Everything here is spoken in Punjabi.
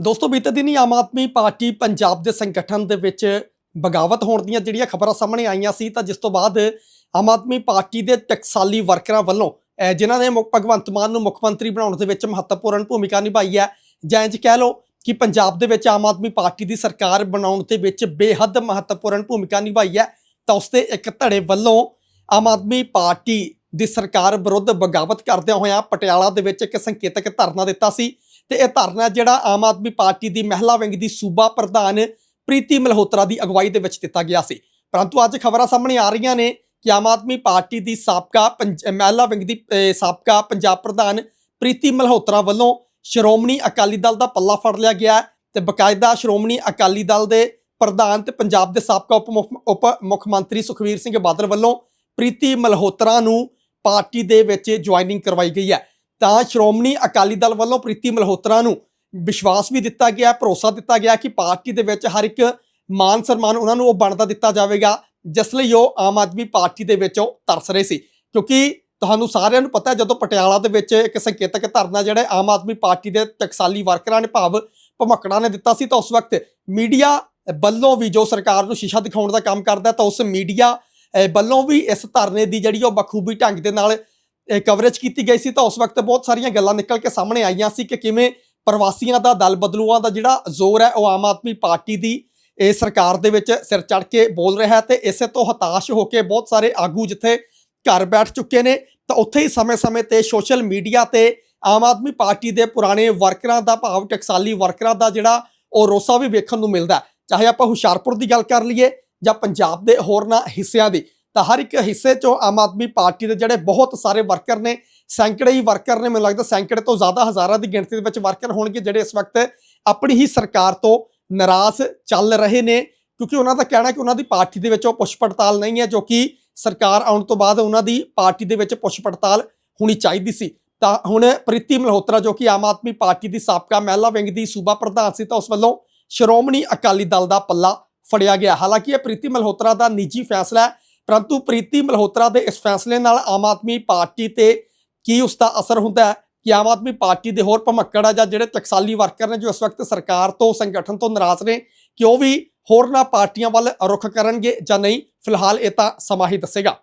ਦੋਸਤੋ, ਬੀਤੇ ਦਿਨੀ ਆਮ ਆਦਮੀ ਪਾਰਟੀ ਪੰਜਾਬ ਦੇ ਸੰਗਠਨ ਦੇ ਵਿੱਚ ਬਗਾਵਤ ਹੋਣ ਦੀਆਂ ਜਿਹੜੀਆਂ ਖਬਰਾਂ ਸਾਹਮਣੇ ਆਈਆਂ ਸੀ, ਤਾਂ ਜਿਸ ਤੋਂ ਬਾਅਦ ਆਮ ਆਦਮੀ ਪਾਰਟੀ ਦੇ ਟਕਸਾਲੀ ਵਰਕਰਾਂ ਵੱਲੋਂ ਜਿਨ੍ਹਾਂ ਨੇ ਮੁੱਖ, ਭਗਵੰਤ ਮਾਨ ਨੂੰ ਮੁੱਖ ਮੰਤਰੀ ਬਣਾਉਣ ਦੇ ਵਿੱਚ ਮਹੱਤਵਪੂਰਨ ਭੂਮਿਕਾ ਨਿਭਾਈ ਹੈ ਜਾਂ ਇੰਜ ਕਹਿ ਲਓ ਕਿ ਪੰਜਾਬ ਦੇ ਵਿੱਚ ਆਮ ਆਦਮੀ ਪਾਰਟੀ ਦੀ ਸਰਕਾਰ ਬਣਾਉਣ ਦੇ ਵਿੱਚ ਬੇਹੱਦ ਮਹੱਤਵਪੂਰਨ ਭੂਮਿਕਾ ਨਿਭਾਈ ਹੈ, ਤਾਂ ਉਸ ਤੇ ਇੱਕ ਧੜੇ ਵੱਲੋਂ ਆਮ ਆਦਮੀ ਪਾਰਟੀ ਦੀ ਸਰਕਾਰ ਵਿਰੁੱਧ ਬਗਾਵਤ ਕਰਦਿਆਂ ਹੋਇਆਂ ਪਟਿਆਲਾ ਦੇ ਵਿੱਚ ਇੱਕ ਸੰਕੇਤਕ ਧਰਨਾ ਦਿੱਤਾ ਸੀ ਤੇ ਇਹ ਧਰਨਾ ਜਿਹੜਾ ਆਮ ਆਦਮੀ ਪਾਰਟੀ ਦੀ ਮਹਿਲਾ ਵਿੰਗ ਦੀ ਸੂਬਾ ਪ੍ਰਧਾਨ ਪ੍ਰੀਤੀ ਮਲਹੋਤਰਾ ਦੀ ਅਗਵਾਈ ਦੇ ਵਿੱਚ ਦਿੱਤਾ ਗਿਆ ਸੀ। ਪਰੰਤੂ ਅੱਜ ਖਬਰਾਂ ਸਾਹਮਣੇ ਆ ਰਹੀਆਂ ਨੇ ਕਿ ਆਮ ਆਦਮੀ ਪਾਰਟੀ ਦੀ ਸਾਬਕਾ ਪੰਜ- ਮਹਿਲਾ ਵਿੰਗ ਦੀ ਸਾਬਕਾ ਪੰਜਾਬ ਪ੍ਰਧਾਨ ਪ੍ਰੀਤੀ ਮਲਹੋਤਰਾ ਵੱਲੋਂ ਸ਼੍ਰੋਮਣੀ ਅਕਾਲੀ ਦਲ ਦਾ ਪੱਲਾ ਫੜ ਲਿਆ ਗਿਆ ਹੈ ਤੇ ਬਕਾਇਦਾ ਸ਼੍ਰੋਮਣੀ ਅਕਾਲੀ ਦਲ ਦੇ ਪ੍ਰਧਾਨ ਤੇ ਪੰਜਾਬ ਦੇ ਸਾਬਕਾ ਉਪ ਮੁੱਖ- ਉਪ ਮੁੱਖ ਮੰਤਰੀ ਸੁਖਵੀਰ ਸਿੰਘ ਬਾਦਲ ਵੱਲੋਂ ਪ੍ਰੀਤੀ ਮਲਹੋਤਰਾ ਨੂੰ ਪਾਰਟੀ ਦੇ ਵਿੱਚ ਜੁਆਇਨਿੰਗ ਕਰਵਾਈ ਗਈ ਹੈ। ਤਾਂ ਸ਼੍ਰੋਮਣੀ ਅਕਾਲੀ ਦਲ ਵੱਲੋਂ ਪ੍ਰੀਤੀ ਮਲਹੋਤਰਾ ਨੂੰ ਵਿਸ਼ਵਾਸ ਵੀ ਦਿੱਤਾ ਗਿਆ, ਭਰੋਸਾ ਦਿੱਤਾ ਗਿਆ ਕਿ ਪਾਰਟੀ ਦੇ ਵਿੱਚ ਹਰ ਇੱਕ ਮਾਨ ਸਨਮਾਨ ਉਹਨਾਂ ਨੂੰ ਉਹ ਬਣਦਾ ਦਿੱਤਾ ਜਾਵੇਗਾ, ਜਿਸ ਲਈ ਉਹ ਆਮ ਆਦਮੀ ਪਾਰਟੀ ਦੇ ਵਿੱਚ ਉਹ ਤਰਸ ਰਹੇ ਸੀ। ਕਿਉਂਕਿ ਤੁਹਾਨੂੰ ਸਾਰਿਆਂ ਨੂੰ ਪਤਾ ਜਦੋਂ ਪਟਿਆਲਾ ਦੇ ਵਿੱਚ ਇੱਕ ਸੰਕੇਤਕ ਧਰਨਾ ਜਿਹੜੇ ਆਮ ਆਦਮੀ ਪਾਰਟੀ ਦੇ ਟਕਸਾਲੀ ਵਰਕਰਾਂ ਨੇ ਭਾਵ ਭਮਕੜਾ ਨੇ ਦਿੱਤਾ ਸੀ, ਤਾਂ ਉਸ ਵਕਤ ਮੀਡੀਆ ਵੱਲੋਂ ਵੀ ਜੋ ਸਰਕਾਰ ਨੂੰ ਸ਼ੀਸ਼ਾ ਦਿਖਾਉਣ ਦਾ ਕੰਮ ਕਰਦਾ ਤਾਂ ਉਸ ਮੀਡੀਆ ਵੱਲੋਂ ਵੀ ਇਸ ਧਰਨੇ ਦੀ ਜਿਹੜੀ ਉਹ ਬਖੂਬੀ ਢੰਗ ਦੇ ਨਾਲ ਕਵਰੇਜ ਕੀਤੀ ਗਈ ਸੀ ਤਾਂ ਉਸ ਵਕਤ ਬਹੁਤ ਸਾਰੀਆਂ ਗੱਲਾਂ ਨਿਕਲ ਕੇ ਸਾਹਮਣੇ ਆਈਆਂ ਸੀ ਕਿ ਕਿਵੇਂ ਪ੍ਰਵਾਸੀਆਂ ਦਾ ਦਲ ਬਦਲੂਆਂ ਦਾ ਜਿਹੜਾ ਜ਼ੋਰ ਹੈ ਉਹ ਆਮ ਆਦਮੀ ਪਾਰਟੀ ਦੀ ਇਹ ਸਰਕਾਰ ਦੇ ਵਿੱਚ ਸਿਰ ਚੜ ਕੇ ਬੋਲ ਰਿਹਾ ਹੈ ਤੇ ਇਸੇ ਤੋਂ ਹਤਾਸ਼ ਹੋ ਕੇ ਬਹੁਤ ਸਾਰੇ ਆਗੂ ਜਿੱਥੇ ਘਰ ਬੈਠ ਚੁੱਕੇ ਨੇ ਤਾਂ ਉੱਥੇ ਹੀ ਸਮੇਂ-ਸਮੇਂ ਤੇ ਸੋਸ਼ਲ ਮੀਡੀਆ ਤੇ ਆਮ ਆਦਮੀ ਪਾਰਟੀ ਦੇ ਪੁਰਾਣੇ ਵਰਕਰਾਂ ਦਾ ਭਾਵ ਟਕਸਾਲੀ ਵਰਕਰਾਂ ਦਾ ਜਿਹੜਾ ਉਹ ਰੋਸਾ ਵੀ ਵੇਖਣ ਨੂੰ ਮਿਲਦਾ ਚਾਹੇ ਆਪਾਂ ਹੁਸ਼ਿਆਰਪੁਰ ਦੀ ਗੱਲ ਕਰ ਲਈਏ ਜਾਂ ਪੰਜਾਬ ਦੇ ਹੋਰਨਾਂ ਹਿੱਸਿਆਂ ਦੀ ਤਾਂ ਹਰ ਇੱਕ ਹਿੱਸੇ 'ਚੋਂ ਆਮ ਆਦਮੀ ਪਾਰਟੀ ਦੇ ਜਿਹੜੇ ਬਹੁਤ ਸਾਰੇ ਵਰਕਰ ਨੇ, ਸੈਂਕੜੇ ਹੀ ਵਰਕਰ ਨੇ, ਮੈਨੂੰ ਲੱਗਦਾ ਸੈਂਕੜੇ ਤੋਂ ਜ਼ਿਆਦਾ ਹਜ਼ਾਰਾਂ ਦੀ ਗਿਣਤੀ ਦੇ ਵਿੱਚ ਵਰਕਰ ਹੋਣਗੇ ਜਿਹੜੇ ਇਸ ਵਕਤ ਆਪਣੀ ਹੀ ਸਰਕਾਰ ਤੋਂ ਨਾਰਾਜ਼ ਚੱਲ ਰਹੇ ਨੇ, ਕਿਉਂਕਿ ਉਹਨਾਂ ਦਾ ਕਹਿਣਾ ਕਿ ਉਹਨਾਂ ਦੀ ਪਾਰਟੀ ਦੇ ਵਿੱਚ ਉਹ ਪੁੱਛ ਪੜਤਾਲ ਨਹੀਂ ਹੈ, ਜੋ ਕਿ ਸਰਕਾਰ ਆਉਣ ਤੋਂ ਬਾਅਦ ਉਹਨਾਂ ਦੀ ਪਾਰਟੀ ਦੇ ਵਿੱਚ ਪੁੱਛ ਪੜਤਾਲ ਹੋਣੀ ਚਾਹੀਦੀ ਸੀ। ਤਾਂ ਹੁਣ ਪ੍ਰੀਤੀ ਮਲਹੋਤਰਾ, ਜੋ ਕਿ ਆਮ ਆਦਮੀ ਪਾਰਟੀ ਦੀ ਸਾਬਕਾ ਮਹਿਲਾ ਵਿੰਗ ਦੀ ਸੂਬਾ ਪ੍ਰਧਾਨ ਸੀ, ਤਾਂ ਉਸ ਵੱਲੋਂ ਸ਼੍ਰੋਮਣੀ ਅਕਾਲੀ ਦਲ ਦਾ ਪੱਲਾ ਫੜਿਆ ਗਿਆ। ਹਾਲਾਂਕਿ ਇਹ ਪ੍ਰੀਤੀ ਮਲਹੋਤਰਾ ਦਾ ਨਿੱਜੀ ਫੈਸਲਾ ਹੈ ਪਰੰਤੂ ਪ੍ਰੀਤੀ ਮਲਹੋਤਰਾ ਦੇ ਇਸ ਫੈਸਲੇ ਨਾਲ ਆਮ ਆਦਮੀ ਪਾਰਟੀ ਤੇ ਕੀ ਉਸ ਦਾ ਅਸਰ ਹੁੰਦਾ ਹੈ? ਕਿ ਆਮ ਆਦਮੀ ਪਾਰਟੀ ਦੇ ਹੋਰ ਭਮੱਕੜ ਆ ਜਾਂ ਜਿਹੜੇ ਟਕਸਾਲੀ ਵਰਕਰ ਨੇ ਜੋ ਇਸ ਵਕਤ ਸਰਕਾਰ ਤੋਂ, ਸੰਗਠਨ ਤੋਂ ਨਾਰਾਜ਼ ਨੇ ਕਿ ਉਹ ਵੀ ਹੋਰਨਾਂ ਪਾਰਟੀਆਂ ਵੱਲ ਰੁਖ ਕਰਨਗੇ ਜਾਂ ਨਹੀਂ? ਫਿਲਹਾਲ ਇਹ ਤਾਂ ਸਮਾਂ ਹੀ ਦੱਸੇਗਾ।